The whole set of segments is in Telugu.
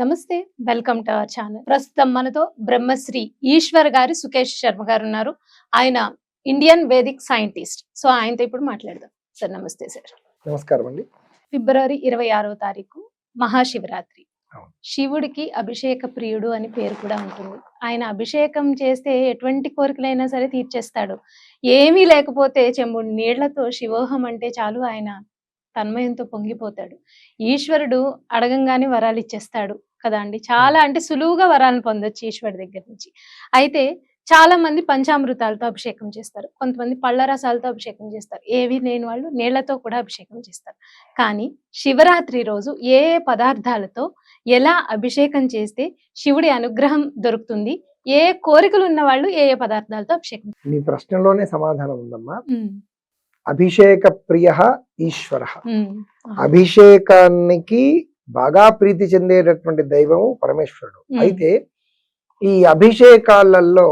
నమస్తే వెల్కమ్ టు అవర్ ఛానల్. ప్రస్తుతం మనతో బ్రహ్మశ్రీ ఈశ్వర్ గారు సుకేష్ శర్మ గారు ఉన్నారు. ఆయన ఇండియన్ వేదిక్ సైంటిస్ట్. సో ఆయనతో ఇప్పుడు మాట్లాడదాం. సార్ నమస్తే సార్. నమస్కారం అండి. ఫిబ్రవరి ఇరవై ఆరవ తారీఖు మహాశివరాత్రి. శివుడికి అభిషేక ప్రియుడు అని పేరు కూడా ఉంటుంది. ఆయన అభిషేకం చేస్తే ఎటువంటి కోరికలైనా సరే తీర్చేస్తాడు. ఏమీ లేకపోతే చెంబుడు నీళ్ళతో శివోహం అంటే చాలు ఆయన తన్మయంతో పొంగిపోతాడు. ఈశ్వరుడు అడగంగానే వరాలు ఇచ్చేస్తాడు కదా అండి. చాలా అంటే సులువుగా వరాలను పొందొచ్చు ఈశ్వరుడి దగ్గర నుంచి. అయితే చాలా మంది పంచామృతాలతో అభిషేకం చేస్తారు. కొంతమంది పళ్ళ రసాలతో అభిషేకం చేస్తారు. ఏవి లేని వాళ్ళు నీళ్ళతో కూడా అభిషేకం చేస్తారు. కానీ శివరాత్రి రోజు ఏ ఏ పదార్థాలతో ఎలా అభిషేకం చేస్తే శివుడి అనుగ్రహం దొరుకుతుంది? ఏ కోరికలు ఉన్న వాళ్ళు ఏ ఏ పదార్థాలతో అభిషేకం మీ ప్రశ్నలోనే సమాధానం ఉందమ్మా. అభిషేక ప్రియ ఈశ్వర అభిషేకానికి బాగా ప్రీతి చెందేటటువంటి దైవము పరమేశ్వరుడు. అయితే ఈ అభిషేకాలలో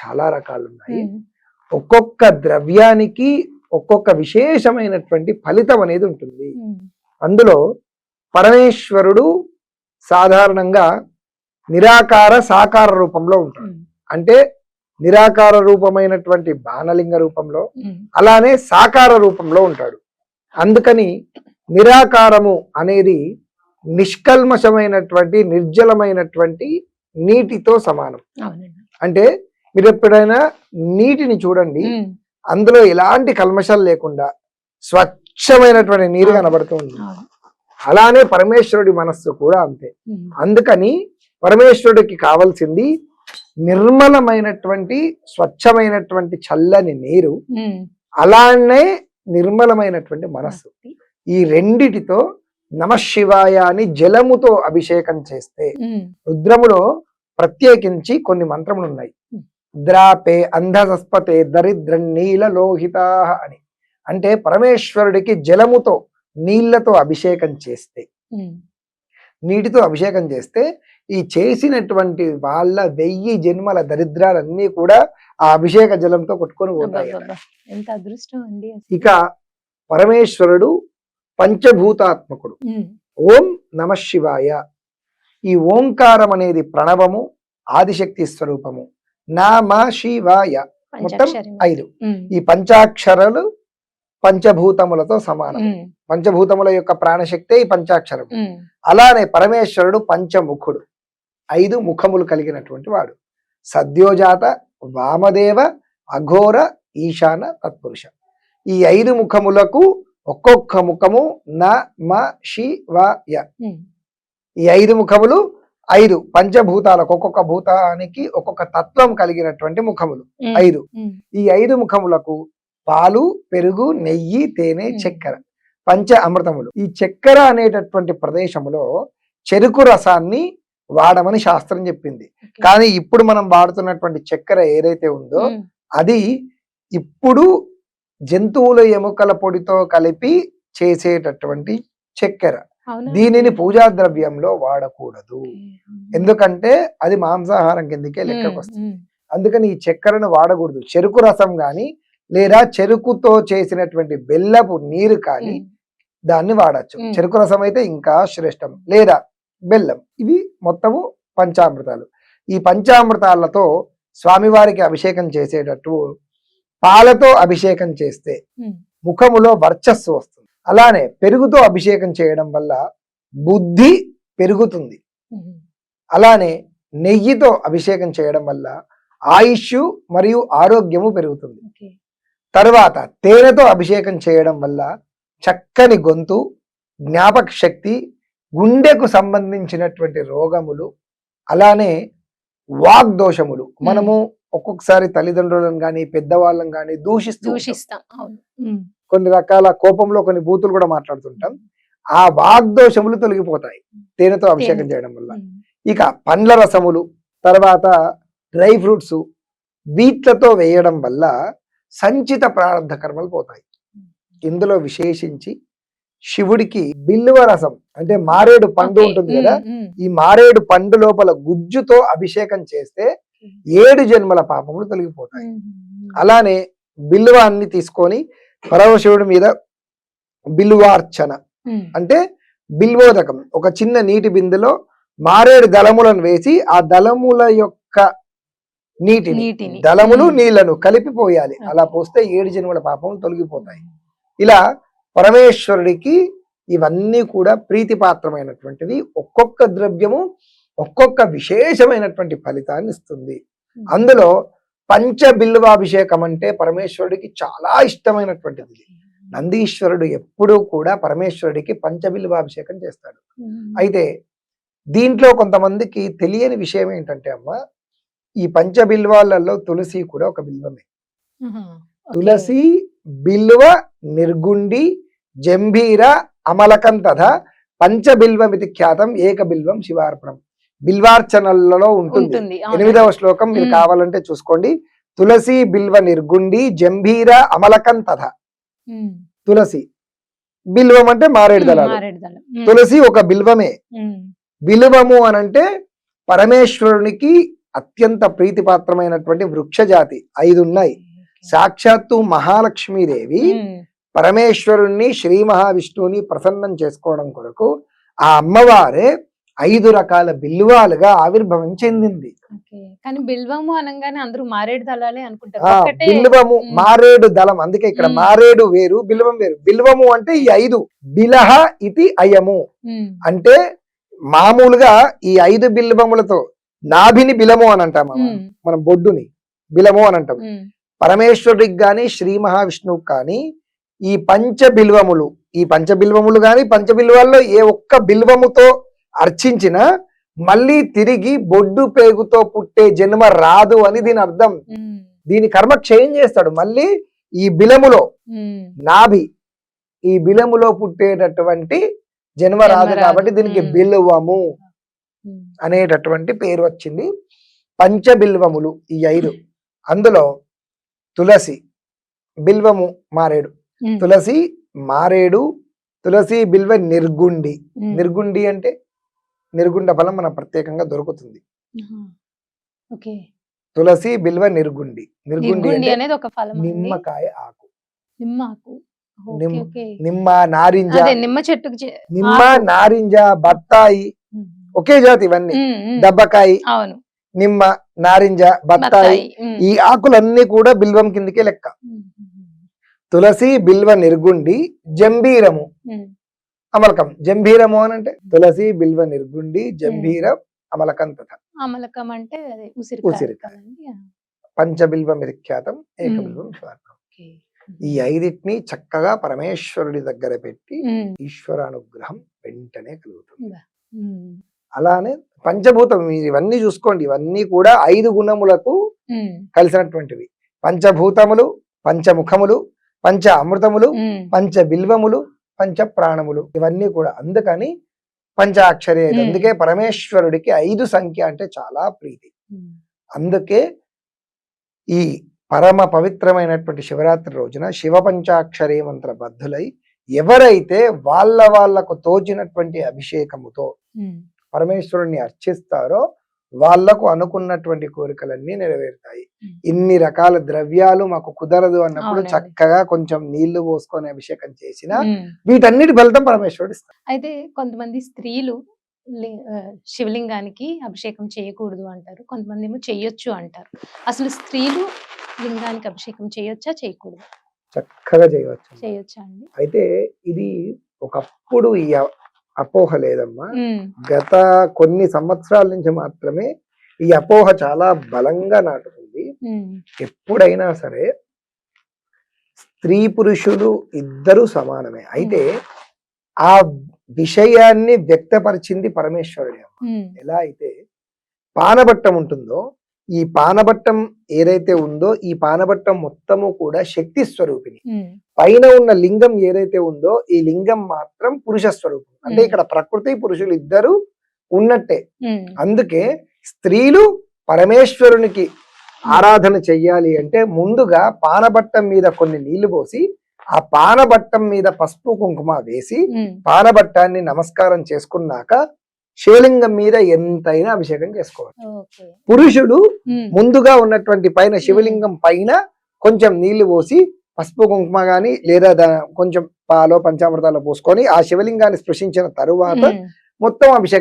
చాలా రకాలు ఉన్నాయి ఒక్కొక్క ద్రవ్యానికి ఒక్కొక్క విశేషమైనటువంటి ఫలితం అనేది ఉంటుంది. అందులో పరమేశ్వరుడు సాధారణంగా నిరాకార సాకార రూపంలో ఉంటాడు. అంటే నిరాకార రూపమైనటువంటి బాణలింగ రూపంలో అలానే సాకార రూపంలో ఉంటాడు. అందుకని నిరాకారము అనేది నిష్కల్మషమైనటువంటి నిర్జలమైనటువంటి నీటితో సమానం. అంటే మీరు ఎప్పుడైనా నీటిని చూడండి అందులో ఎలాంటి కల్మషాలు లేకుండా స్వచ్ఛమైనటువంటి నీరు కనబడుతుంది అలానే పరమేశ్వరుడి మనస్సు కూడా అంతే. అందుకని పరమేశ్వరుడికి కావాల్సింది నిర్మలమైనటువంటి స్వచ్ఛమైనటువంటి చల్లని నీరు అలానే నిర్మలమైనటువంటి మనస్సు. ఈ రెండిటితో నమశివాయ అని జలముతో అభిషేకం చేస్తే రుద్రములో ప్రత్యేకించి కొన్ని మంత్రములు ఉన్నాయి. ద్రాపే అంధసస్పతే దరిద్ర నీల లోహితా అని. అంటే పరమేశ్వరుడికి జలముతో నీళ్ళతో అభిషేకం చేస్తే. నీటితో అభిషేకం చేస్తే ఈ చేసినటువంటి వాళ్ళ వెయ్యి జన్మల దరిద్రాలన్నీ కూడా ఆ అభిషేక జలంతో కొట్టుకొని పోతాయి ఎంత అదృష్టం అండి. ఇక పరమేశ్వరుడు పంచభూతాత్మకుడు. ఓం నమ శివాయ. ఈ ఓంకారం అనేది ప్రణవము ఆదిశక్తి స్వరూపము. నామ శివాయ. మొత్తం ఐదు. ఈ పంచాక్షరాలు పంచభూతములతో సమానం. పంచభూతముల యొక్క ప్రాణశక్తే ఈ పంచాక్షరం అలానే పరమేశ్వరుడు పంచముఖుడు. ఐదు ముఖములు కలిగినటువంటి వాడు. సద్యోజాత వామదేవ అఘోర ఈశాన తత్పురుష. ఈ ఐదు ముఖములకు ఒక్కొక్క ముఖము న మ శివాయ ఉమ్, ఈ ఐదు ముఖములు ఐదు పంచభూతాలకు ఒక్కొక్క భూతానికి ఒక్కొక్క తత్వం కలిగినటువంటి ముఖములు ఐదు. ఈ ఐదు ముఖములకు పాలు పెరుగు నెయ్యి తేనె. చక్కెర పంచ అమృతములు. ఈ చక్కెర అనేటటువంటి ప్రదేశములో చెరుకు రసాన్ని వాడమని శాస్త్రం చెప్పింది. కానీ ఇప్పుడు మనం వాడుతున్నటువంటి చక్కెర ఏదైతే ఉందో అది ఇప్పుడు జంతువుల ఎముకల పొడితో కలిపి చేసేటటువంటి చక్కెర? దీనిని పూజా ద్రవ్యంలో వాడకూడదు. ఎందుకంటే అది మాంసాహారం కిందకే లెక్కకు వస్తుంది అందుకని ఈ చక్కెరను వాడకూడదు. చెరుకు రసం గాని లేదా చెరుకుతో చేసినటువంటి బెల్లపు నీరు కానీ దాన్ని వాడచ్చు. చెరుకు రసం అయితే ఇంకా శ్రేష్టం. లేదా బెల్లం. ఇవి మొత్తము పంచామృతాలు. ఈ పంచామృతాలతో స్వామివారికి అభిషేకం చేసేటట్టు పాలతో అభిషేకం చేస్తే ముఖములో వర్చస్సు వస్తుంది. అలానే పెరుగుతో అభిషేకం చేయడం వల్ల బుద్ధి పెరుగుతుంది. అలానే నెయ్యితో అభిషేకం చేయడం వల్ల ఆయుష్ మరియు ఆరోగ్యము పెరుగుతుంది. తర్వాత తేనెతో అభిషేకం చేయడం వల్ల చక్కని గొంతు జ్ఞాపక శక్తి గుండెకు సంబంధించినటువంటి రోగములు అలానే వాగ్దోషములు. మనము ఒక్కొక్కసారి తల్లిదండ్రులను కానీ పెద్దవాళ్ళని కానీ దూషిస్తూ. దూషిస్తాం. కొన్ని రకాల కోపంలో కొన్ని బూతులు కూడా మాట్లాడుతుంటాం. ఆ వాగ్దోషములు తొలగిపోతాయి. తేనెతో అభిషేకం. చేయడం వల్ల. ఇక పండ్ల రసములు తర్వాత డ్రై ఫ్రూట్స్ వీట్లతో వేయడం వల్ల సంచిత ప్రారంధ కర్మలు పోతాయి. ఇందులో విశేషించి శివుడికి బిల్లువ రసం అంటే మారేడు పండు ఉంటుంది కదా ఈ మారేడు పండు లోపల గుజ్జుతో అభిషేకం చేస్తే ఏడు జన్మల పాపములు తొలగిపోతాయి. అలానే బిల్లువాన్ని తీసుకొని పరమశివుడి మీద బిల్వార్చన అంటే బిల్వోదకం ఒక చిన్న నీటి బిందెలో మారేడు దళములను వేసి ఆ దళముల యొక్క నీటిని దళములు. నీళ్ళను కలిపిపోయాలి. అలా పోస్తే ఏడు జన్మల పాపం తొలగిపోతాయి. ఇలా పరమేశ్వరుడికి ఇవన్నీ కూడా ప్రీతిపాత్రమైనటువంటిది. ఒక్కొక్క ద్రవ్యము ఒక్కొక్క విశేషమైనటువంటి ఫలితాన్ని ఇస్తుంది. అందులో పంచ బిల్వాభిషేకం అంటే పరమేశ్వరుడికి చాలా ఇష్టమైనటువంటిది. నందీశ్వరుడు ఎప్పుడూ కూడా పరమేశ్వరుడికి పంచబిల్వాభిషేకం చేస్తాడు. అయితే దీంట్లో కొంతమందికి తెలియని విషయం ఏంటంటే అమ్మ ఈ పంచబిల్వాలలో తులసి కూడా ఒక బిల్వమే. తులసి బిల్వ నిర్గుండి జంభీర అమలకం తథా పంచబిల్వమితి ఖ్యాతం ఏక బిల్వం శివార్పణం బిల్వార్చనలలో ఉంటుంది. ఎనిమిదవ శ్లోకం మీరు. కావాలంటే చూసుకోండి తులసి బిల్వ నిర్గుండి జంభీర అమలకం తథ. తులసి బిల్వం అంటే మారేడు దళాలు. తులసి ఒక బిల్వమే. బిల్వము అనంటే పరమేశ్వరునికి అత్యంత ప్రీతిపాత్రమైనటువంటి వృక్ష జాతి ఐదు ఉన్నాయి సాక్షాత్తు మహాలక్ష్మీదేవి. పరమేశ్వరుణ్ణి శ్రీ మహావిష్ణువుని ప్రసన్నం చేసుకోవడం కొరకు ఆ అమ్మవారే ఐదు రకాల బిల్వాలుగా ఆవిర్భవం చెందింది. కానీ బిల్వము అనగానే అందరూ మారేడు దళాలే అనుకుంటారు బిల్వము. మారేడు దళం అందుకే ఇక్కడ. మారేడు వేరు బిల్వం వేరు బిల్వము అంటే ఈ ఐదు బిలహ ఇది అయము. అంటే మామూలుగా ఈ ఐదు బిల్వములతో నాభిని బిలము అని అంటాం అమ్మ. ఉమ్. మనం బొడ్డుని బిలము అని అంటాం. పరమేశ్వరుడికి గాని శ్రీ మహావిష్ణువుకి కానీ ఈ పంచ బిల్వములు ఈ పంచ బిల్వములు గాని పంచ బిల్వాల్లో ఏ ఒక్క బిల్వముతో అర్చించినా మళ్ళీ తిరిగి బొడ్డు పేగుతో పుట్టే జన్మ రాదు అని దీని అర్థం. దీని కర్మ క్షయం చేస్తాడు మళ్ళీ ఈ బిలములో. నాభి ఈ బిలములో పుట్టేటటువంటి జన్మ రాదు. కాబట్టి దీనికి. బిల్వము. అనేటటువంటి పేరు వచ్చింది పంచబిల్వములు ఈ ఐదు అందులో తులసి బిల్వము మారేడు. తులసి మారేడు తులసి బిల్వ నిర్గుండి. నిర్గుండి అంటే నిర్గుండ ఫలం మనం ప్రత్యేకంగా దొరుకుతుంది తులసి బిల్వ నిర్గుండి నిర్గుండి అనేది ఒక ఫలం. నిమ్మకాయ ఆకు నిమ్మ- ఓకే. నిమ్మ నారింజ నిమ్మ చెట్టుకు చే- నిమ్మ ఆకు. నారింజ బత్తాయి. ఒకే జాతి ఇవన్నీ. దబ్బకాయ అవును నిమ్మ నారింజ బత్తాయి. ఈ ఆకులన్నీ కూడా బిల్వం కిందకే లెక్క తులసి బిల్వ నిర్గుండి జంబీరము. ఉమ్. అమలకం. జంభీరము అని అంటే తులసి బిల్వ నిర్గుండి జంభీరం అమలకం తథ అమలకం అంటే ఉసిరికాయ పంచబిల్వ మిరిఖ్యాతం ఏకబిల్వం. ఈ ఐదిటిని చక్కగా పరమేశ్వరుడి దగ్గర పెట్టి ఈశ్వరానుగ్రహం వెంటనే కలుగుతుంది. అలానే పంచభూతం మీరు ఇవన్నీ చూసుకోండి. ఇవన్నీ కూడా ఐదు గుణములకు కలిసినటువంటివి. పంచభూతములు పంచముఖములు పంచ అమృతములు. పంచ బిల్వములు పంచ ప్రాణములు ఇవన్నీ కూడా అందుకని పంచాక్షరి ఐదు. అందుకే పరమేశ్వరుడికి ఐదు సంఖ్య అంటే చాలా ప్రీతి. అందుకే ఈ పరమ పవిత్రమైనటువంటి శివరాత్రి రోజున శివ పంచాక్షరి మంత్ర బద్ధులై ఎవరైతే వాళ్ళ వాళ్ళకు తోచినటువంటి అభిషేకముతో. పరమేశ్వరుణ్ణి అర్చిస్తారో వాళ్ళకు అనుకున్నటువంటి కోరికలన్నీ నెరవేరుతాయి. ఇన్ని రకాల ద్రవ్యాలు మాకు కుదరదు అన్నప్పుడు. చక్కగా కొంచెం నీళ్ళు పోసుకొని అభిషేకం చేసిన. వీటన్నిటి ఫలితం పరమేశ్వరుడు అయితే కొంతమంది స్త్రీలు శివలింగానికి అభిషేకం చేయకూడదు అంటారు. కొంతమంది ఏమో చేయొచ్చు అంటారు. అసలు స్త్రీలు లింగానికి అభిషేకం చేయొచ్చా చేయకూడదు? చక్కగా చేయవచ్చు చేయొచ్చా అండి? అయితే ఇది ఒకప్పుడు ఈ అపోహ లేదమ్మా. గత కొన్ని సంవత్సరాల నుంచి మాత్రమే ఈ అపోహ చాలా బలంగా నాటుకుంది. ఉమ్, ఎప్పుడైనా సరే స్త్రీ పురుషులు ఇద్దరు సమానమే. అయితే ఆ విషయాన్ని వ్యక్తపరిచింది పరమేశ్వరుడే ఎలా అయితే పానబట్టం ఉంటుందో ఈ పానబట్టం ఏదైతే ఉందో ఈ పానబట్టం మొత్తము కూడా శక్తి స్వరూపిణి. పైన ఉన్న లింగం ఏదైతే ఉందో ఈ లింగం మాత్రం పురుష స్వరూపం. అంటే. ఇక్కడ ప్రకృతి పురుషులు ఇద్దరు ఉన్నట్టే. అందుకే స్త్రీలు పరమేశ్వరునికి ఆరాధన చెయ్యాలి అంటే ముందుగా పానబట్టం మీద కొన్ని నీళ్ళు పోసి ఆ పానబట్టం మీద పసుపు కుంకుమ వేసి పానబట్టాన్ని నమస్కారం చేసుకున్నాక శివలింగం మీద ఎంతైనా అభిషేకం చేసుకోవాలి ఓకే. పురుషులు ముందుగా ఉన్నటువంటి పైన శివలింగం పైన కొంచెం నీళ్ళు పోసి పసుపు కుంకుమ గాని లేదా కొంచెం పాలో పంచామృతాలు పోసుకొని ఆ శివలింగాన్ని స్పృశించిన తరువాత. మొత్తం అభిషేకం